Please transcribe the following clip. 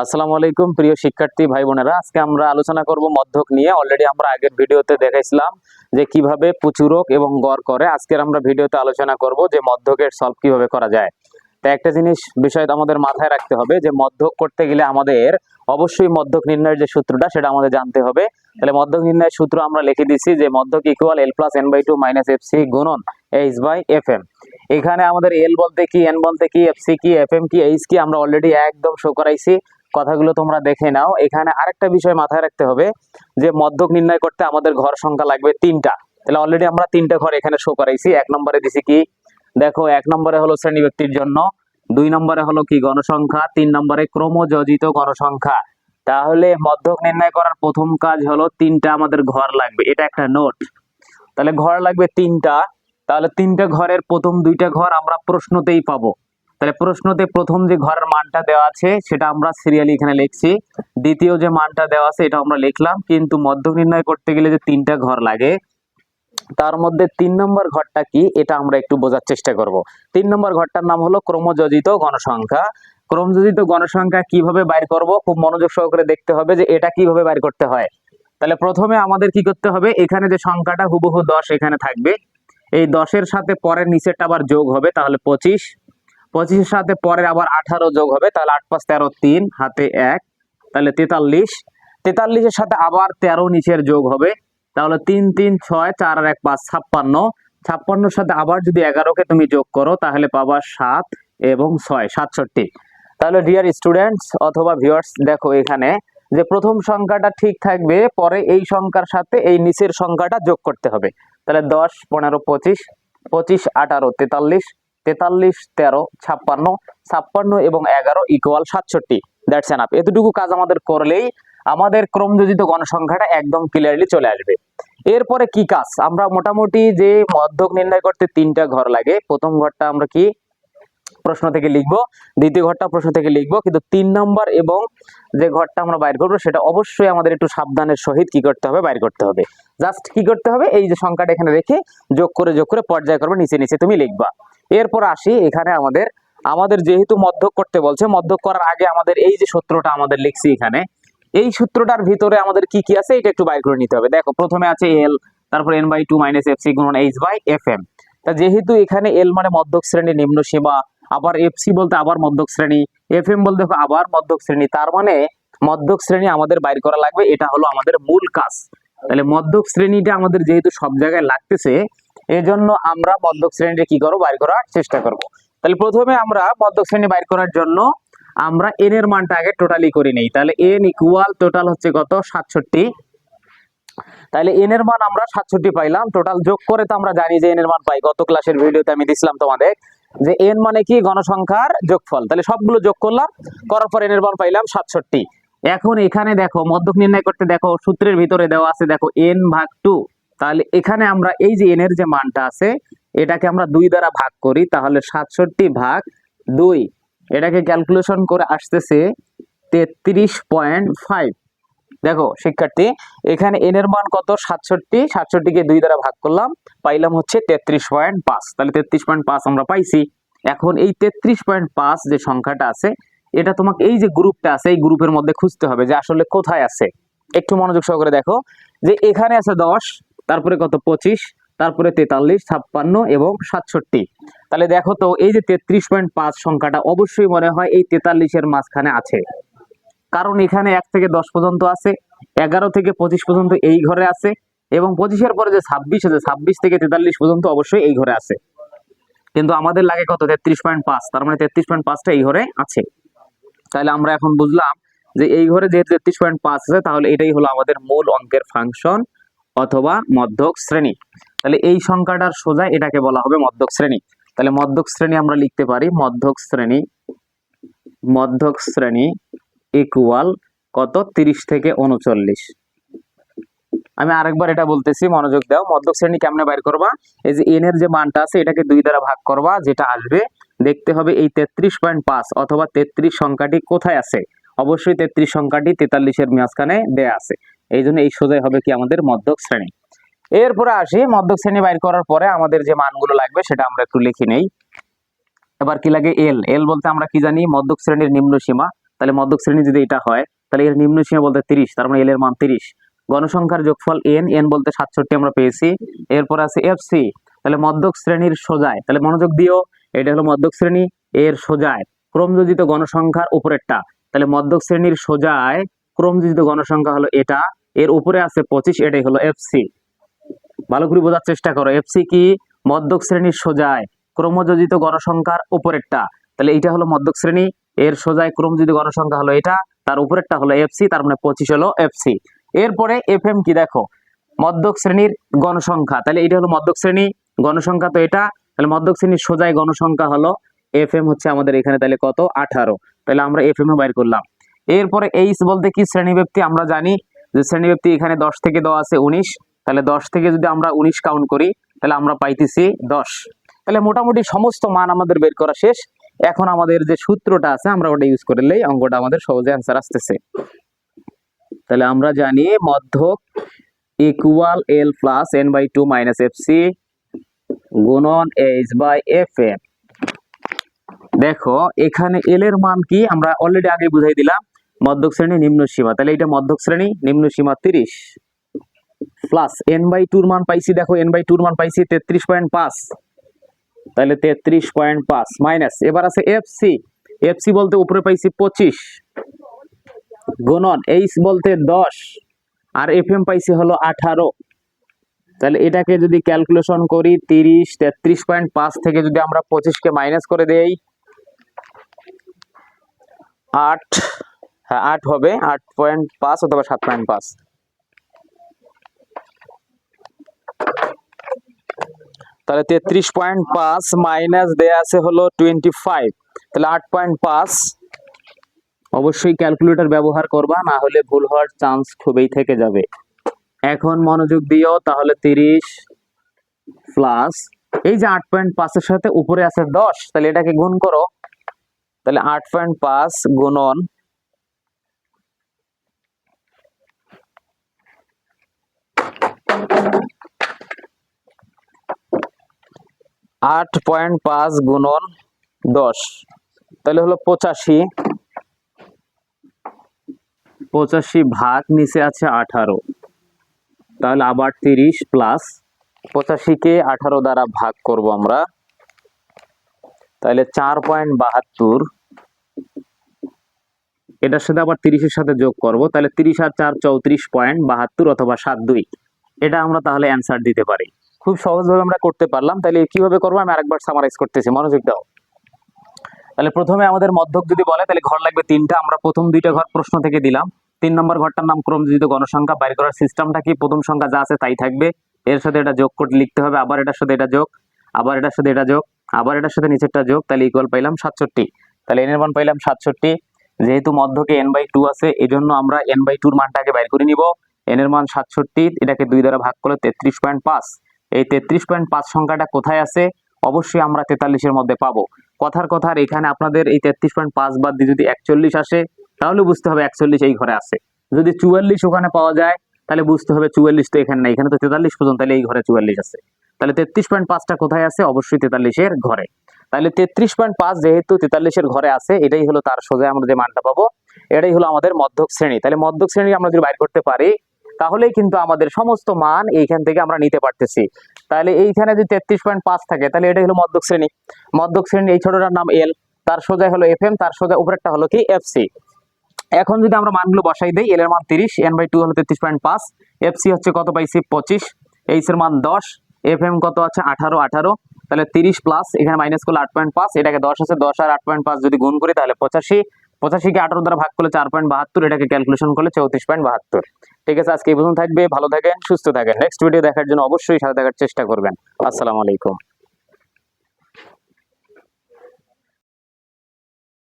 আসসালামু আলাইকুম, প্রিয় শিক্ষার্থী ভাই বোনেরা। আজকে আমরা আলোচনা করব মধ্যক নিয়ে। অলরেডি আমরা আগের ভিডিওতে দেখাইছিলাম যে কীভাবে প্রচুরক এবং গড় করে। আজকের আমরা ভিডিওতে আলোচনা করব যে মধ্যকের সলভ কীভাবে করা যায়। তা একটা জিনিস, বিষয় আমাদের মাথায় রাখতে হবে যে মধ্যক করতে গেলে আমাদের অবশ্যই মধ্যক নির্ণয়ের যে সূত্রটা, সেটা আমাদের জানতে হবে। তাহলে মধ্যক নির্ণয়ের সূত্র আমরা লিখে দিচ্ছি যে মধ্যক equal L plus N by two minus F C গুণন এইচ বাই এফ এম এখানে আমাদের এল বলতে কি এন বলতে কি এফ সি কি এফ এম কি এইচ কি আমরা অলরেডি একদম শো করাইছি। কথাগুলো তোমরা দেখে নাও। এখানে আরেকটা বিষয় মাথায় রাখতে হবে যে মধ্যক নির্ণয় করতে আমাদের ঘর সংখ্যা লাগবে তিনটা। তাহলে অলরেডি আমরা তিনটা ঘর এখানে শো করাইছি। এক নম্বরে দিছি কি? দেখো, এক নম্বরে হলো শ্রেণি ব্যক্তির জন্য, দুই নম্বরে হলো কি? গণসংখ্যা, তিন নম্বরে ক্রমযোজিত গণসংখ্যা। তাহলে মধ্যক নির্ণয় করার প্রথম কাজ হলো তিনটা আমাদের ঘর লাগবে। এটা একটা নোট তাহলে ঘর লাগবে তিনটা। তাহলে তিনটা ঘরের প্রথম দুইটা ঘর আমরা প্রশ্নতেই পাবো। তাহলে প্রশ্নতে প্রথম যে ঘরের মানটা দেওয়া আছে, সেটা আমরা সিরিয়ালি এখানে লিখছি। দ্বিতীয় যে মানটা দেওয়া আছে এটা আমরা লিখলাম। কিন্তু মধ্যক নির্ণয় করতে গেলে যে তিনটা ঘর লাগে, তার মধ্যে তিন নম্বর ঘরটা কি, এটা আমরা একটু বোঝার চেষ্টা করব। তিন নম্বর ঘরটার নাম হলো ক্রমযোজিত গণসংখ্যা। ক্রমযোজিত গণসংখ্যা কীভাবে বাইর করব, খুব মনোযোগ সহকারে দেখতে হবে যে এটা কীভাবে বাইর করতে হয়। তাহলে প্রথমে আমাদের কি করতে হবে, এখানে যে সংখ্যাটা হুবহু দশ এখানে থাকবে। এই দশের সাথে পরের নিচেরটা আবার যোগ হবে, তাহলে পঁচিশ। পঁচিশের সাথে পরের আবার আঠারো যোগ হবে, তাহলে আট পাঁচ তেরো তিন, হাতে এক, তাহলে তেতাল্লিশ। তেতাল্লিশের সাথে আবার তেরো নিচের যোগ হবে, তাহলে তিন তিন, ছয়, চার আর এক, পাঁচ, ছাপ্পান্ন। ছাপ্পান্নর সাথে আবার যদি এগারোকে তুমি যোগ করো, তাহলে পাবা সাত এবং ছয়, সাতষট্টি। তাহলে ডিয়ার স্টুডেন্টস অথবা ভিউয়ার্স দেখো এখানে যে প্রথম সংখ্যাটা ঠিক থাকবে, পরে এই সংখ্যার সাথে এই নিচের সংখ্যাটা যোগ করতে হবে। তাহলে দশ, পনেরো, পঁচিশ পঁচিশ, আঠারো, তেতাল্লিশ তেতাল্লিশ, তেরো, ছাপ্পান্ন ছাপ্পান্ন এবং এগারো ইকুয়াল সাতষট্টি। দ্যাটস এনাফ এতটুকু কাজ আমাদের করলেই আমাদের ক্রমযোজিত গণসংখ্যাটা একদম ক্লিয়ারলি চলে আসবে। এরপরে কি কাজ? আমরা মোটামুটি যে মধ্যক নির্ণয় করতে তিনটা ঘর লাগে। প্রথম ঘরটা আমরা কি প্রশ্ন থেকে লিখব, দ্বিতীয় ঘরটা প্রশ্ন থেকে লিখব, কিন্তু তিন নম্বর এবং যে ঘরটা আমরা বাইর করব সেটা অবশ্যই আমাদের একটু সাবধানের সহিত কি করতে হবে, বাইর করতে হবে। জাস্ট কি করতে হবে? এই যে সংখ্যাটা এখানে রেখে যোগ করে যোগ করে পর্যায় করবে নিচে নিচে তুমি লিখবা। এরপর আসি এখানে আমাদের আমাদের যেহেতু মধ্যক করতে বলছে, মধ্যক করার আগে আমাদের এই যে সূত্রটা আমাদের লিখছি এখানে, এই সূত্রটার ভিতরে আমাদের কি কি আছে এটা একটু বাইর করে নিতে হবে। দেখো, প্রথমে আছে এল তারপর N by two minus F C গুণন এইচ বাই এফ এম তা যেহেতু এখানে এল মানে মধ্যক শ্রেণি, নিম্ন সীমা, আবার এফ সি বলতে আবার মধ্যক শ্রেণি এফ এম বলতে আবার মধ্যক শ্রেণি, তার মানে মধ্যক শ্রেণি আমাদের বাইর করা লাগবে, এটা হলো আমাদের মূল কাজ। তাহলে মধ্যক শ্রেণীটা আমাদের যেহেতু সব জায়গায় লাগতেছে এজন্য আমরা মধ্যক শ্রেণীটা কি করব? বাইর করার চেষ্টা করব। তাহলে প্রথমে আমরা মধ্যক শ্রেণি বাইর করার জন্য আমরা এন এর মানটা আগে টোটালি করে নেই। তাহলে এন ইকুয়াল টোটাল হচ্ছে কত? সাতষট্টি। তাহলে এন এর মান আমরা সাতষট্টি পাইলাম। টোটাল যোগ করে তো আমরা জানি যে এন এর মান পাই। গত ক্লাসের ভিডিওতে আমি দিছিলাম তোমাদের যে এন মানে কি? গণসংখ্যার যোগফল। তাহলে সবগুলো যোগ করলাম। করার পর এন এর মান পাইলাম সাতষট্টি। এখন এখানে দেখো, মধ্যক নির্ণয় করতে দেখো, সূত্রের ভিতরে দেওয়া আছে দেখো এন ভাগ টু তাহলে এখানে আমরা এই যে এন এর যে মানটা আছে, এটাকে আমরা দুই দ্বারা ভাগ করি, তাহলে সাতষট্টি ভাগ দুই। এটাকে ক্যালকুলেশন করে আসতেছে তেত্রিশ পয়েন্ট ফাইভ। দেখো, শিক্ষার্থী, এখানে এন এর মান কত? সাতষট্টি। সাতষট্টিকে দুই দ্বারা ভাগ করলাম, পাইলাম হচ্ছে তেত্রিশ পয়েন্ট পাঁচ। তাহলে তেত্রিশ পয়েন্ট পাঁচ আমরা পাইছি। এখন এই তেত্রিশ পয়েন্ট পাঁচ যে সংখ্যাটা আছে, এটা তোমাকে এই যে গ্রুপটা আছে, এই গ্রুপের মধ্যে খুঁজতে হবে যে আসলে কোথায় আছে। একটু মনোযোগ সহকারে দেখো যে এখানে আছে দশ তারপরে কত? পঁচিশ, তারপরে তেতাল্লিশ, ছাপ্পান্ন এবং সাতষট্টি। তাহলে দেখো তো, এই যে তেত্রিশ পয়েন্ট পাঁচ সংখ্যাটা অবশ্যই মনে হয় এই তেতাল্লিশের মাঝখানে আছে। কারণ এখানে এক থেকে দশ পর্যন্ত আছে, এগারো থেকে পঁচিশ পর্যন্ত এই ঘরে আছে এবং পঁচিশের পরে যে ছাব্বিশ আছে, ছাব্বিশ থেকে তেতাল্লিশ পর্যন্ত অবশ্যই এই ঘরে আছে। কিন্তু আমাদের লাগে কত? তেত্রিশ পয়েন্ট পাঁচ, তার মানে তেত্রিশ পয়েন্ট পাঁচটা এই ঘরে আছে। তাহলে আমরা এখন বুঝলাম যে এই ঘরে যেহেতু তেত্রিশ পয়েন্ট পাঁচ আছে, তাহলে এটাই হলো আমাদের মূল অঙ্কের ফাংশন। অথবা মধ্যক শ্রেণি। তাহলে এই সংখ্যাটার সোজা এটাকে বলা হবে মধ্যক শ্রেণি। তাহলে মধ্যক শ্রেণি আমরা লিখতে পারি, মধ্যক শ্রেণি মধ্যক শ্রেণি ইকুয়াল কত? তিরিশ থেকে উনচল্লিশ। আমি আরেকবার এটা বলতেছি, মনোযোগ দাও। মধ্যক শ্রেণি কেমনে বাইর করবা? এই যে এন এর যে মানটা আছে, এটাকে দুই দ্বারা ভাগ করবা, যেটা আসবে, দেখতে হবে এই তেত্রিশ পয়েন্ট পাঁচ অথবা তেত্রিশ সংখ্যাটি কোথায় আছে? অবশ্যই তেত্রিশ সংখ্যাটি তেতাল্লিশের মাঝখানে দেয়া আছে। এই জন্য এই সোজাই হবে কি আমাদের মধ্যক শ্রেণি। এরপরে আসি, মধ্যক শ্রেণি বাইর করার পরে আমাদের যে মানগুলো লাগবে সেটা আমরা একটু লিখে নেই। এবার কি লাগে এল এল বলতে আমরা কি জানি? মধ্যক শ্রেণির নিম্ন সীমা। তাহলে মধ্যক শ্রেণি যদি এটা হয়, তাহলে এর নিম্ন সীমা বলতে তিরিশ, তার মানে এল এর মান তিরিশ। গণসংখ্যার যোগফল এন এন বলতে সাতষট্টি আমরা পেয়েছি। এরপর আছে এফ সি তাহলে মধ্যক শ্রেণির সোজায়, তাহলে মনোযোগ দিও, এটা হলো মধ্যক শ্রেণি, এর সোজায় ক্রমযোজিত গণসংখ্যার উপরেরটা। তাহলে মধ্যক শ্রেণির সোজায় ক্রমযোজিত গণসংখ্যা হলো এটা। এর উপরে আছে পঁচিশ, এটাই হলো এফসি ভালো করে বোঝার চেষ্টা করো। এফসি কি? মধ্যক শ্রেণির সোজায় ক্রমযোজিত গণসংখ্যার উপরেরটা। তাহলে এটা হলো মধ্যক শ্রেণি, এর সোজায় ক্রমযোজিত গণসংখ্যা হলো এটা, তার উপরেরটা হলো এফসি তার মানে পঁচিশ হলো এফসি এরপরে এফ এম কি দেখো? মধ্যক শ্রেণির গণসংখ্যা। তাহলে এটা হলো মধ্যক শ্রেণি, গণসংখ্যা তো এটা। তাহলে মধ্যক শ্রেণির সোজায় গণসংখ্যা হলো এফ এম হচ্ছে আমাদের এখানে তাহলে কত? আঠারো। তাহলে আমরা এফ এম বাইর করলাম। এরপরে এইচ বলতে কি শ্রেণীব্যক্তি? আমরা জানি যে শ্রেণীব্যক্তি এখানে দশ থেকে দেওয়া আছে উনিশ, তাহলে দশ থেকে যদি আমরা উনিশ কাউন্ট করি, তাহলে আমরা পাইতেছি দশ। তাহলে মোটামুটি সমস্ত মান আমাদের বের করা শেষ। এখন আমাদের যে সূত্রটা আছে, আমরা ওটা ইউজ করলেই অঙ্কটা আমাদের সহজে অ্যান্সার আসতেছে। তাহলে আমরা জানি মধ্যক equal L plus N by two minus F C গুণন এইচ বাই এফ এম দেখো, এখানে এল এর মান কি? আমরা অলরেডি আগে বুঝাই দিলাম। মধ্যক শ্রেণি নিম্ন সীমা। তাহলে এটা মধ্যক শ্রেণি, নিম্ন সীমা তিরিশ। প্লাস এন বাই টুর মান পাইছি, দেখো এন বাই টুর মান পাইছি তেত্রিশ পয়েন্ট পাঁচ। তাহলে তেত্রিশ পয়েন্ট পাঁচ মাইনাস এবার আছে এফ সি এফ সি বলতে উপরে পাইছি পঁচিশ। গুণন এইচ বলতে দশ। আর এফ এম পাইছি হলো আঠারো। তাহলে এটাকে যদি ক্যালকুলেশন করি, তিরিশ, তেত্রিশ পয়েন্ট পাঁচ থেকে যদি আমরা পঁচিশকে মাইনাস করে দেই, আট হ্যাঁ আট হবে, আট পয়েন্ট পাঁচ অথবা সাত পয়েন্ট পাঁচ। তাহলে তেত্রিশ পয়েন্ট পাঁচ মাইনাস দেয়া আছে হলো টোয়েন্টি ফাইভ তাহলে আট পয়েন্ট পাঁচ। অবশ্যই ক্যালকুলেটর ব্যবহার করবা, না হলে ভুল হওয়ার চান্স খুবই থেকে যাবে। এখন মনোযোগ দিও, তাহলে তিরিশ প্লাস এই যে আট পয়েন্ট পাঁচের সাথে উপরে আছে দশ, তাহলে এটাকে গুণ করো। তাহলে আট পয়েন্ট পাঁচ গুণন আট পয়েন্ট পাঁচ গুণন দশ। তাহলে হলো পঁচাশি। পঁচাশি ভাগ নিচে আছে আঠারো। তাহলে আবার তিরিশ প্লাস পঁচাশিকে আঠারো দ্বারা ভাগ করব আমরা। তাহলে চার পয়েন্ট বাহাত্তর। এটার সাথে আবার তিরিশের সাথে যোগ করব। তাহলে তিরিশ আর চার চৌত্রিশ পয়েন্ট বাহাত্তর অথবা সাত দুই। এটা আমরা তাহলে অ্যান্সার দিতে পারি। খুব সহজভাবে আমরা করতে পারলাম। তাহলে কীভাবে করব? আমি আরেকবার সামারাইজ করতেছি। মনোযোগ দাও। তাহলে প্রথমে আমাদের মধ্যক যদি বলে, তাহলে ঘর লাগবে তিনটা। আমরা প্রথম দুইটা ঘর প্রশ্ন থেকে দিলাম। তিন নম্বর ঘরটার নাম ক্রমযোজিত গণসংখ্যা। বাইর করার সিস্টেমটা কি? প্রথম সংখ্যা যা আছে তাই থাকবে। এর সাথে এটা যোগ করে লিখতে হবে, আবার এটার সাথে এটা যোগ, আবার এটার সাথে এটা যোগ, আবার এটার সাথে নিচেরটা যোগ। তাহলে ইকুয়াল পাইলাম সাতষট্টি। তাহলে এন এর মান পাইলাম সাতষট্টি। যেহেতু মধ্যকে এন বাই টু আছে এই জন্য আমরা এন বাই টুর মানটাকে বাইর করে নিব। এন এর মান সাতষট্টি, এটাকে দুই দ্বারা ভাগ করলে তেত্রিশ পয়েন্ট পাঁচ। এই তেত্রিশ পয়েন্ট পাঁচ সংখ্যাটা কোথায় আছে? অবশ্যই আমরা তেতাল্লিশের মধ্যে পাবো। কথার কথার, এখানে আপনাদের এই তেত্রিশ পয়েন্ট পাঁচ বাদ দিয়ে যদি একচল্লিশ আসে, তাহলে বুঝতে হবে একচল্লিশ এই ঘরে আছে। যদি চুয়াল্লিশ ওখানে পাওয়া যায়, তাহলে বুঝতে হবে চুয়াল্লিশ তো এখানে নাই। এখানে তো তেতাল্লিশ পর্যন্ত, তাহলে এই ঘরে চুয়াল্লিশ আছে। তাহলে তেত্রিশ পয়েন্ট পাঁচটা কোথায় আছে? অবশ্যই তেতাল্লিশের ঘরে। তাহলে তেত্রিশ পয়েন্ট পাঁচ যেহেতু তেতাল্লিশের ঘরে আছে, এটাই হলো তার সোজা আমরা যে মানটা পাবো, এটাই হলো আমাদের মধ্যক শ্রেণি। তাহলে মধ্যক শ্রেণি আমরা যদি বাইর করতে পারি তাহলেই কিন্তু আমাদের সমস্ত মান এইখান থেকে আমরা নিতে পারতেছি। তাহলে এইখানে যদি তেত্রিশ পয়েন্ট পাঁচ থাকে, তাহলে এটাই হলো মধ্যক শ্রেণি। মধ্যক শ্রেণি এই ছোটটার নাম এল তার সোজা হলো এফ এম তার সোজা উপরেরটা হলো কি এফ সি এখন যদি আমরা মানগুলো বসাই দিই এল এর মান তিরিশ এন বাই টু হলো তেত্রিশ পয়েন্ট পাঁচ এফ সি হচ্ছে কত পাইছি পঁচিশ। এইচ এর মান দশ এফ এম কত আছে? আঠারো আঠারো। তাহলে তিরিশ প্লাস, এখানে মাইনাস করলে আট পয়েন্ট পাঁচ, এটাকে দশ আছে, দশ আর আট পয়েন্ট পাঁচ যদি গুণ করি, তাহলে পঁচাশি। পঁচাশিকে আঠারো দ্বারা ভাগ করলে চার পয়েন্ট বাহাত্তর, এটাকে ক্যালকুলেশন করলে চৌত্রিশ পয়েন্ট বাহাত্তর। ঠিক আছে, আজকে এই পর্যন্ত থাকবে, ভালো থাকেন, সুস্থ থাকেন। নেক্সট ভিডিও দেখার জন্য অবশ্যই সাথে থাকার চেষ্টা করবেন। আসসালামু আলাইকুম।